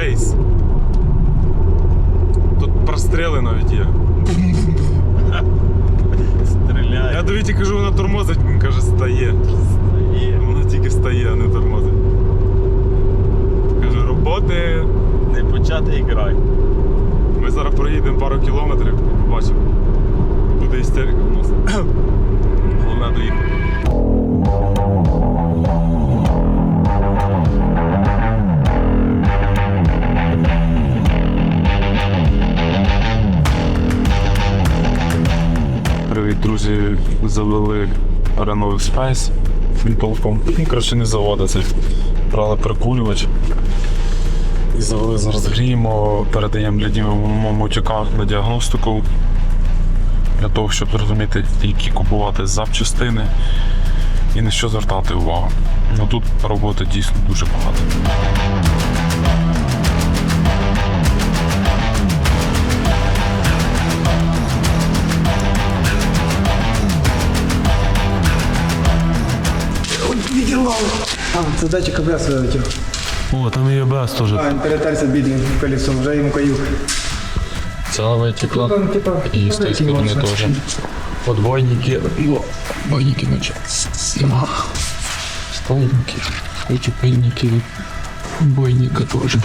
Space. Тут простріли навіть є. Стріляє. Я до Віті кажу, вона тормозить, він каже, стає. Стає. Вона тільки стає, а не тормозить. Кажу, роботи. Не почати і грай. Ми зараз проїдемо пару кілометрів, побачимо. Буде істерика у нас. Renault Space. Він толком. Ну, коротше, не заводиться. Брали прикулювач. І завели зараз гріємо, передаємо для Діми на діагностику. Для того, щоб зрозуміти, які купувати запчастини і на що звертати увагу. Ну тут роботи дійсно дуже багато. А, це датчик АБС вилетів. О, там і АБС теж. А, він перетерся бідним колесом, вже йому каюк. Цела вытекла. Там, типа, И с той стороны тоже. Подвойники. О, Бойники ночи. Стойники. Эти пыльники. Бойника тоже.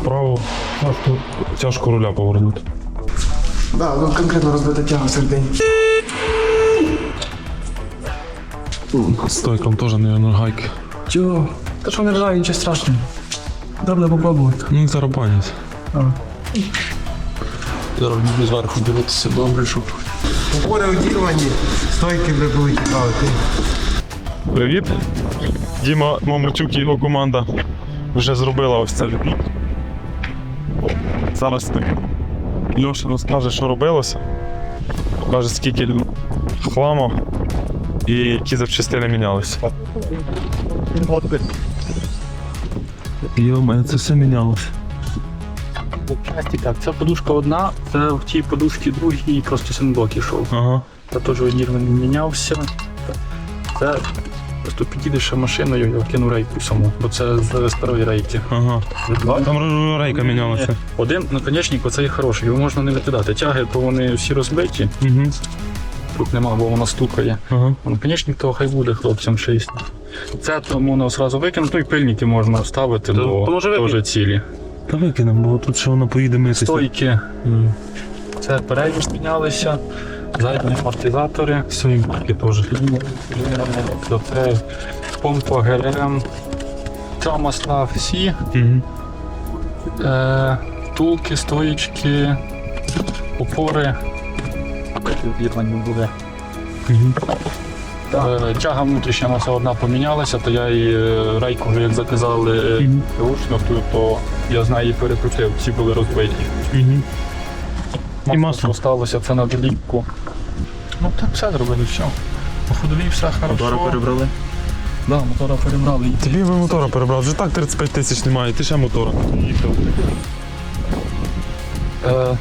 Вправо тяжко, тяжко руля повернути. Да, ну конкретно розбита тяга всередині. Стойком теж, мабуть, гайки. Чого? Та що не ржаві, нічого страшного. Треба попробувати. Ну, зарабанять. Зараз буду зверху дивитися добре, щоб Опори одірвані, стойки вже будуть правити. Привіт. Діма Момарчук і його команда вже зробила ось це відлік. Зараз так. Льоша розкаже, що робилося. Покаже, скільки хламу і які запчастини мінялися. Йоме, це все мінялося. Часті так, ця подушка одна, це в тій подушці другій просто синблок ішов. Ага. Та теж одірваний мінявся. Це просто підійдеш машиною, я кину рейку саму, бо це з старої рейки. Ага. Там рейка мінялася. Один наконечник, оцей хороший, його можна не викидати. Тяги, то вони всі розбиті, Угу. Тут нема, бо вона стукає. Ага. Наконечник то хай буде хлопцям 6. Це то можна одразу викинути, ну і пильники можна вставити, бо може теж цілі. Та викинемо, бо тут ще вона поїде митися. Стойки. Це передні змінялися, задні амортизатори. Сойки теж. Це помпа ГРМ. Ця масла всі. Угу. Е, втулки, стоїчки, опори. Відірвані були. Е, Тяга внутрішня у нас одна помінялася, то я і е, рейку вже як заказали е, ручно, то, то я з неї перекрутив, всі були розбиті. І масло. Осталося це на долівку. Ну так все зробили, все. По ходовій все хорошо. Мотора перебрали. Да, мотора перебрали. І Тобі ви мотора перебрав, вже так 35 тисяч немає, ти ще мотора. Е,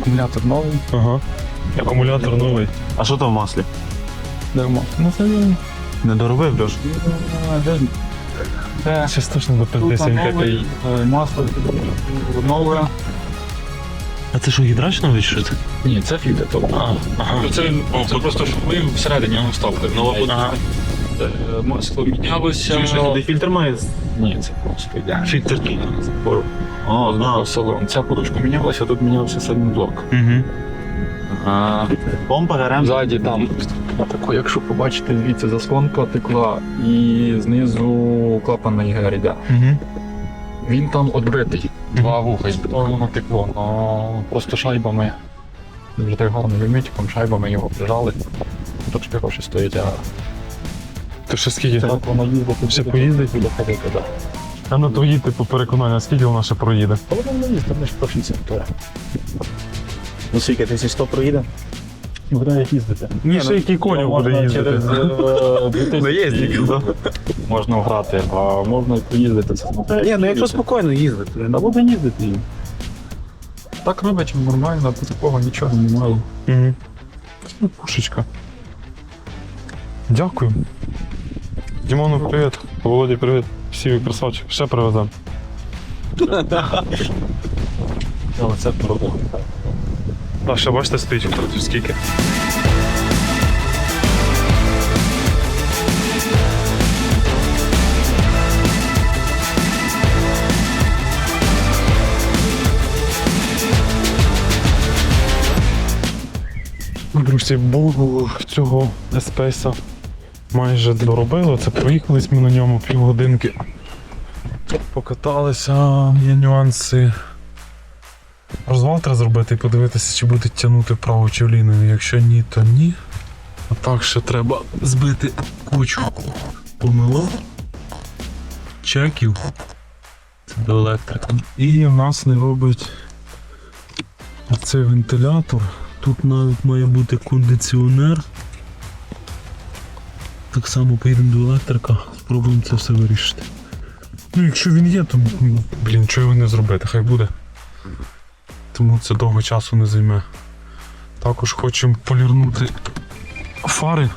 акумулятор новий. Ага. Акумулятор новий. А що там в маслі? Дармо. Ну це він. Не доробив, Льош? Це, страшно до тут новий, е, масло нове. А це що, гідрачно чи це? Ні, це фільтр. то. Ага. Це, це просто щоб ми всередині його вставили. Нова Ага. Е, Масло мінялося. фільтр має? Ні, це просто йде. Фільтр. О, салон. Ця подушка мінялася, тут мінявся сальний блок. Угу. Помпа ГРМ. Ззаді там тако, якщо побачите, звідси заслонка текла і знизу клапан на ігер йде. Угу. Він там відбитий. Два вуха, і воно текло. Но просто шайбами. Вже так гарно вимітиком, шайбами його прижали. Трошки гроші стоїть, а То ще скільки? так воно їздить. Ще поїздить? Буде ходити, так. А на твої типу переконання, скільки вона ще проїде? Та воно не їздить, не ж сектори. Ну скільки, 1100 проїде? Буде як їздити. Ні, ще який конь буде Можна їздити. через е, 2000 Наїздник, можна грати, а можна і поїздити. Це. Ні, ну якщо спокійно їздити. Та буде їздити. Так робить нормально, тут такого нічого немає. Угу. Ну, пушечка. Дякую. Дімону, привіт. Володі, привіт. Всі ви красавчик. Ще привеземо. Але це проблема. А ще бачите, стоїть хто скільки. Друзі, Богу цього еспейса майже доробили. Це проїхались ми на ньому півгодинки. Покаталися, є нюанси. Розвал треба зробити і подивитися, чи буде тягнути вправо чи вліво. Якщо ні, то ні. А так ще треба збити кучу помилок, чеків. До електрика. І в нас не робить цей вентилятор. Тут навіть має бути кондиціонер. Так само поїдемо до електрика, спробуємо це все вирішити. Ну, якщо він є, то блін, чого його не зробити, хай буде. Тому це довго часу не займе. Також хочемо полірнути фари.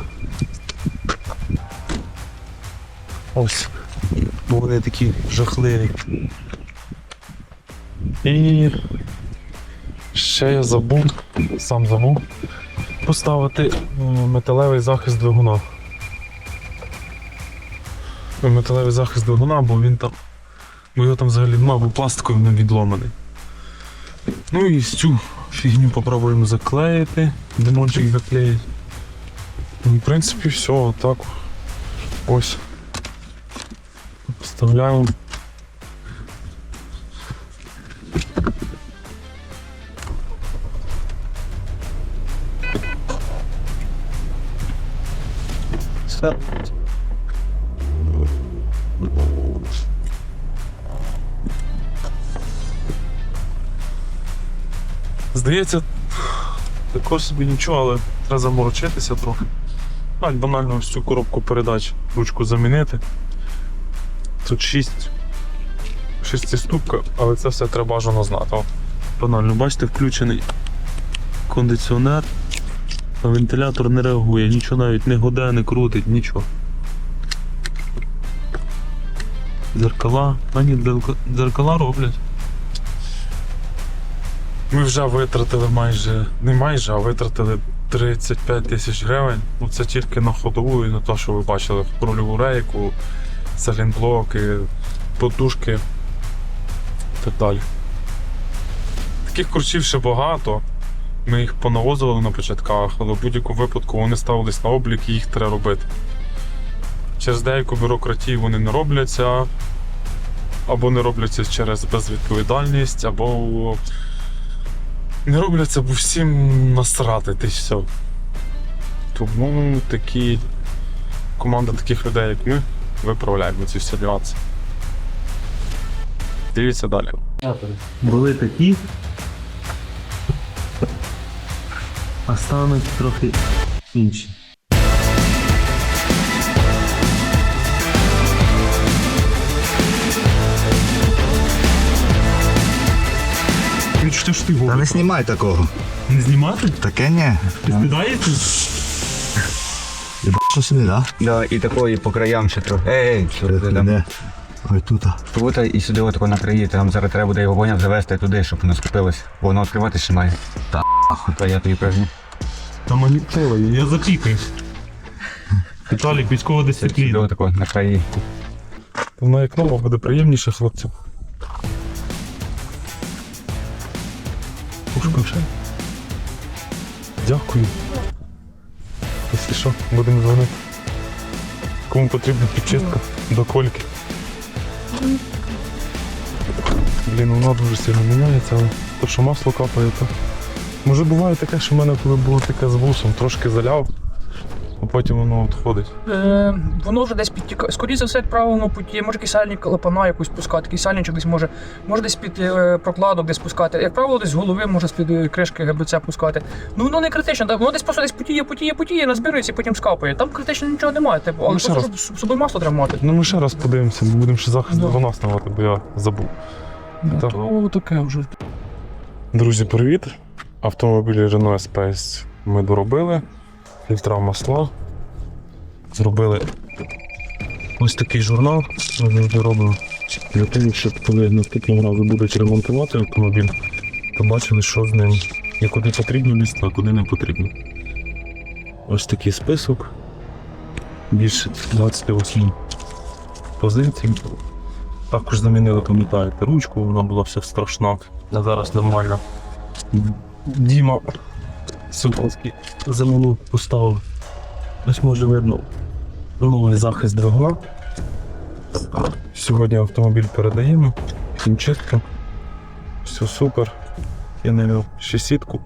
Ось. Бо вони такі жахливі. І ще я забув, сам забув, поставити е, металевий захист двигуна. Металевий захист двигуна, бо він там. Бо його там взагалі нема, бо пластиковий відломаний. Ну і цю фігню попробуємо заклеїти, демончик заклеїть. Ну, в принципі, все, отак. Ось. Вставляємо. Все. Здається, також собі нічого, але треба заморочитися трохи. Навіть банально ось цю коробку передач ручку замінити. Тут 6 шестиступка, але це все треба бажано знати. Банально, бачите, включений кондиціонер, вентилятор не реагує, нічого навіть не годе, не крутить, нічого. Дзеркала, а ні, дзеркала роблять. Ми вже витратили майже, не майже, а витратили 35 тисяч гривень. Ну це тільки на ходову і на те, що ви бачили, рульову рейку, салінблоки, подушки і так далі. Таких курчів ще багато. Ми їх понавозили на початках, але в будь-якому випадку вони ставились на облік і їх треба робити. Через деяку бюрократію вони не робляться, або не робляться через безвідповідальність, або не робляться, бо всім насрати, ти все. Тому такі команда таких людей, як ми, виправляємо ці всі нюанси. Дивіться далі. Були такі. А стануть трохи інші. Відчуття, що ти Та не знімай такого. Не знімати? Таке ні. Ти стидаєшся? Що сюди, да? Да, і такої по краям ще трохи. Ей, що ти там? Ой, тут. Тут і сюди отако на краї, там зараз треба буде його воняв завести туди, щоб воно скупилось. Бо воно відкривати ще має. Та То я тобі кажу. Та мені пиво, я запікаю. Віталік, військова Сюди дисципліна. отако на краї. Воно як буде приємніше, хлопцям. Пушка ще. Дякую. Якщо що, будемо дзвонити. Кому потрібна підчистка до кольки. Блін, вона дуже сильно міняється, але то, що масло капає, то. Може буває таке, що в мене коли було таке з вусом, трошки заляв, а потім воно відходить. Е, воно вже десь підтікає. Скоріше за все, як правильно путі. Може кисельник клапана якусь пускати, кисельничок десь може, може десь під е, прокладок десь пускати. Як правило, десь з голови може з-під е, кришки ГБЦ пускати. Ну воно не критично, так воно десь просто десь потіє, потіє, потіє, назбирується і потім скапає. Там критично нічого немає, типу, але Ну, ще просто щоб з собою масло треба мати. Ну ми ще раз подивимося, бо будемо ще захист Да. двигуна ставити, бо я забув. Так. То таке вже. Друзі, привіт! Автомобіль Renault Space ми доробили. Фільтра масла. Зробили Ось такий журнал ми робимо для того, щоб коли наступного разу будуть ремонтувати автомобіль, то бачили, що з ним і куди потрібно лізти, а куди не потрібно. Ось такий список. Більше 28 позицій. Також замінили, пам'ятаєте, ручку, вона була вся страшна, а зараз нормально. Діма Соколський заміну поставив. Ось може видно новий захист двигуна. Сьогодні автомобіль передаємо. Хімчистка. Все супер. Я навів ще сітку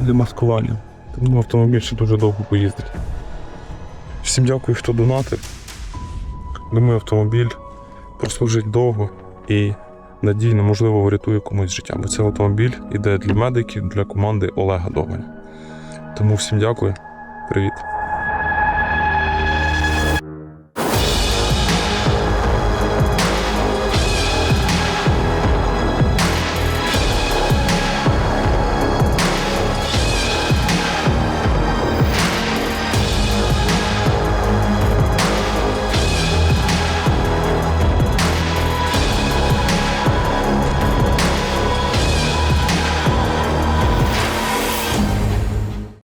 для маскування. Тому автомобіль ще дуже довго поїздить. Всім дякую, хто донатив. Думаю, автомобіль прослужить довго і надійно, можливо, врятує комусь життя. Бо цей автомобіль іде для медиків, для команди Олега Доганя. Тому всім дякую. Привіт.